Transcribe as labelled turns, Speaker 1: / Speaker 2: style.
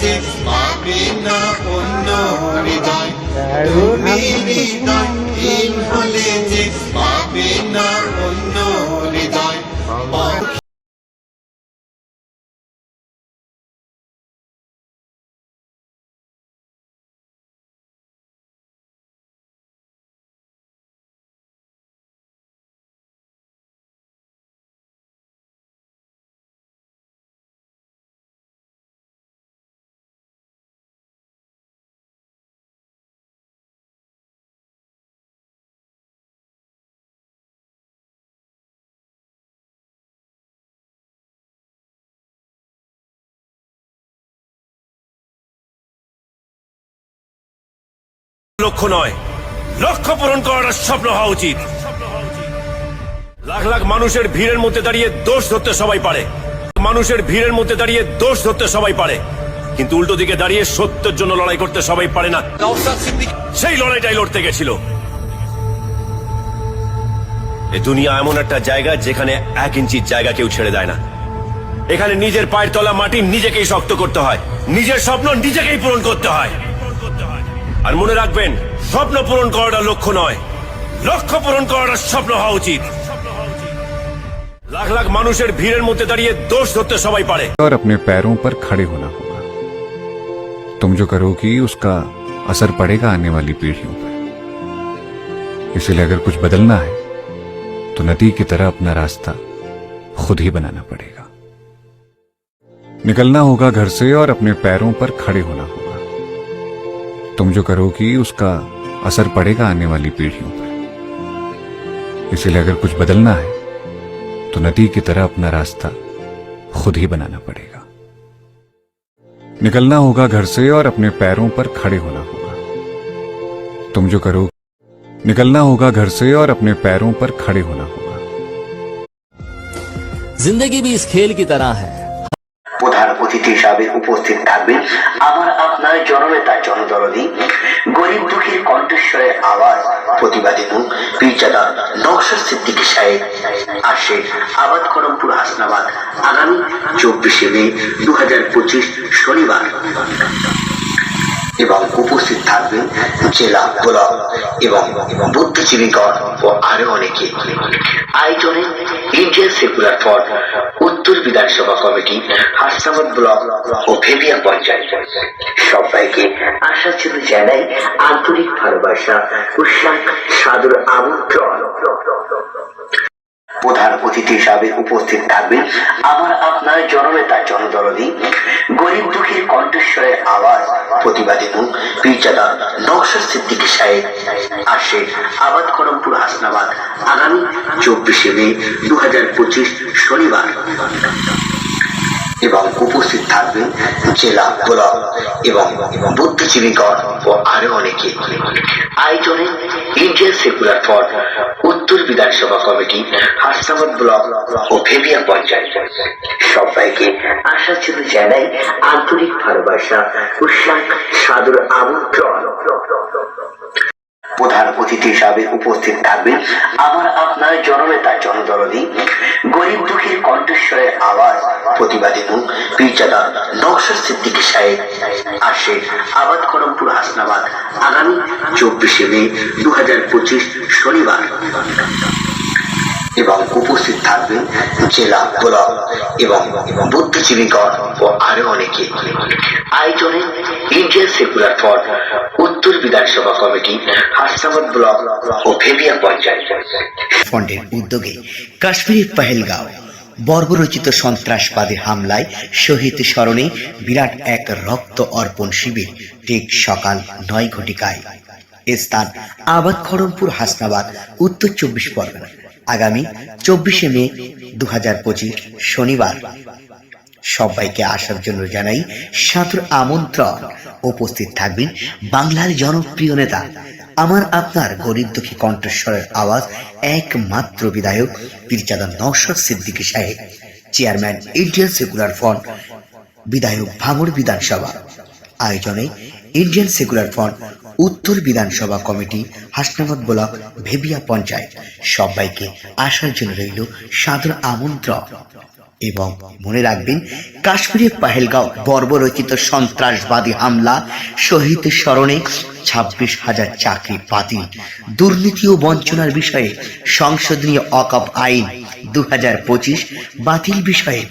Speaker 1: যে পাবে না অন্য হৃদয় তুমি হৃদয় হলে যে
Speaker 2: লক্ষ্য নয়। লক্ষ্য পূরণ করার স্বপ্ন হওয়া উচিত। লাখ লাখ মানুষের ভিড়ের মধ্যে দাঁড়িয়ে দোষ ধরতে সবাই পারে। মানুষের ভিড়ের মধ্যে দাঁড়িয়ে দোষ ধরতে সবাই পারে। কিন্তু উল্টো দিকে দাঁড়িয়ে সত্যের জন্য লড়াই করতে সবাই পারে না। সেই লড়াইটাই লড়তে গেছিল। এ দুনিয়া এমন একটা জায়গা যেখানে এক ইঞ্চির জায়গা কেউ ছেড়ে দেয় না। এখানে নিজের পায়ের তলা মাটি নিজেকেই শক্ত করতে হয়। নিজের স্বপ্ন নিজেকেই পূরণ করতে হয়। আর মনে রাখবেন স্বপ্ন পূরণ করাটা লক্ষ্য নয় লক্ষ্য পূরণ করাটা স্বপ্ন হওয়া উচিত লাখ লাখ মানুষের ভিড়ের মধ্যে দাঁড়িয়ে দোষ ধরতে সবাই পারে
Speaker 3: और अपने पैरों पर खड़े होना होगा तुम जो करोगी उसका असर पड़ेगा आने वाली पीढ़ियों पर इसलिए अगर कुछ बदलना है तो नदी की तरह अपना रास्ता खुद ही बनाना पड़ेगा निकलना होगा घर से और अपने पैरों पर खड़े होना होगा तुम जो करोगी, उसका असर पड़ेगा आने वाली पीढ़ियों पर। इसलिए अगर कुछ बदलना है तो नदी की तरह अपना रास्ता खुद ही बनाना पड़ेगा। निकलना होगा घर से और अपने पैरों पर खड़े होना होगा। तुम जो करो निकलना होगा घर से और अपने पैरों पर खड़े होना होगा।
Speaker 4: ज़िंदगी भी इस खेल की तरह है।
Speaker 5: প্রধান অতিথি হিসাবে উপস্থিত থাকবেন। আমার আপনার জননেতা, জনদরদি, গরিব দুঃখীর কণ্ঠস্বরের আওয়াজ, প্রতিবাদী মুখ পীরজাদা নওশাদ সিদ্দিকী সাহেব আসে আবাদ করমপুর হাসনাবাদ আগামী চব্বিশে মে দু হাজার পঁচিশ শনিবার। এবং উপস্থিত থাকবেন জেলা ব্লক এবং বুদ্ধিজীবীগণ ও আরও অনেকে। আয়োজনে ইন্ডিয়ান সেকুলার ফ্রন্ট, উত্তর বিধানসভা কমিটি, হাসনাবাদ ব্লক ও ভেবিয়া পঞ্চায়েত। সবাইকে আশা ছিল জানাই আন্তরিক ভালোবাসা, উৎসাহ, সাদর আমন্ত্রণ। প্রধান অতিথি হিসাবে উপস্থিত থাকবেন আমার আপনার জননেতা জনদরদি, গরিব দুঃখীর কণ্ঠস্বরের আওয়াজ, প্রতিবাদী মুখ, পীরজাদা নকশা সিদ্দিকি সাহেব, আসে আবাদ করমপুর হাসনাবাদ, আগামী চব্বিশে মে দু হাজার পঁচিশ শনিবার। এবং উপস্থিত থাকবেন জেলা, ব্লক এবং বুদ্ধিজীবীগণ ও আরও অনেকে। আয়োজনে ইন্ডিয়ান সেকুলার ফ্রন্ট উত্তর বিধানসভা কমিটি, হাসনাবাদ ব্লক ও ভেবিয়া পঞ্চায়েত। সবাইকে আশা ছিল জানাই আন্তরিক ভালোবাসা, উৎসাহ, সাদর আমন্ত্রণ। প্রধান অতিথি হিসাবে উপস্থিত থাকবেন। আমার আপনার জননেতা জনদরদি। গরিব দুঃখীর কণ্ঠস্বরের আওয়াজ প্রতিবাদী মুখ পীরজাদা নকশর সিদ্দিকী সাহেব আসে। আবাদ করমপুর হাসনাবাদ। আগামী চব্বিশে মে দু হাজার পঁচিশ শনিবার। এবং উপস্থিত থাকবেন জেলা ব্লক এবং বুদ্ধিজীবীগণ ও আরও অনেকে। আয়োজনে ইন্ডিয়ান সেকুলার ফ্রন্ট উত্তর বিধানসভা কমিটি, হাসনাবাদ ব্লক ও ভেবিয়া পঞ্চায়েত।
Speaker 6: ফন্ডের উদ্যোগে কাশ্মীরের পহেলগাঁও বর্বরচিত সন্ত্রাসবাদী হামলায় শহীদ স্মরণে বিরাট এক রক্ত অর্পণ শিবির ঠিক সকাল নয় ঘটিকায়। স্থান আবাদ খড়মপুর হাসনাবাদ, উত্তর চব্বিশ পরগনা। আগামী চব্বিশে মে দু হাজার পঁচিশ শনিবার। সবাইকে আসার জন্য জানাই সাঁতর আমন্ত্রণ। উপস্থিত থাকবেন বাংলার জনপ্রিয় নেতা। আমার আপনার গরিব দুঃখী কণ্ঠস্বরের আওয়াজ একমাত্র বিধায়ক পীরজাদা নওশাদ সিদ্দিকী সাহেব, চেয়ারম্যান ইন্ডিয়ান সেকুলার ফ্রন্ট, বিধায়ক ভাঙড় বিধানসভা। আয়োজনে ইন্ডিয়ান সেকুলার ফ্রন্ট, উত্তর বিধানসভা কমিটি, হাসনাবাদ ব্লক, ভেবিয়া পঞ্চায়েত, সবাইকে আসার জন্য রইল সাদর আমন্ত্রণ।
Speaker 5: এবং মনে রাখবেন, কাশ্মীরের পাহেলগাঁও বর্বরচিত সন্ত্রাসবাদী হামলা শহীদ স্মরণে ছাব্বিশ হাজার চাকরি বাতিল, দুর্নীতি ও বঞ্চনার বিষয়ে সংশোধনীয় অকপ আইন দু হাজার পঁচিশ বাতিল বিষয়ে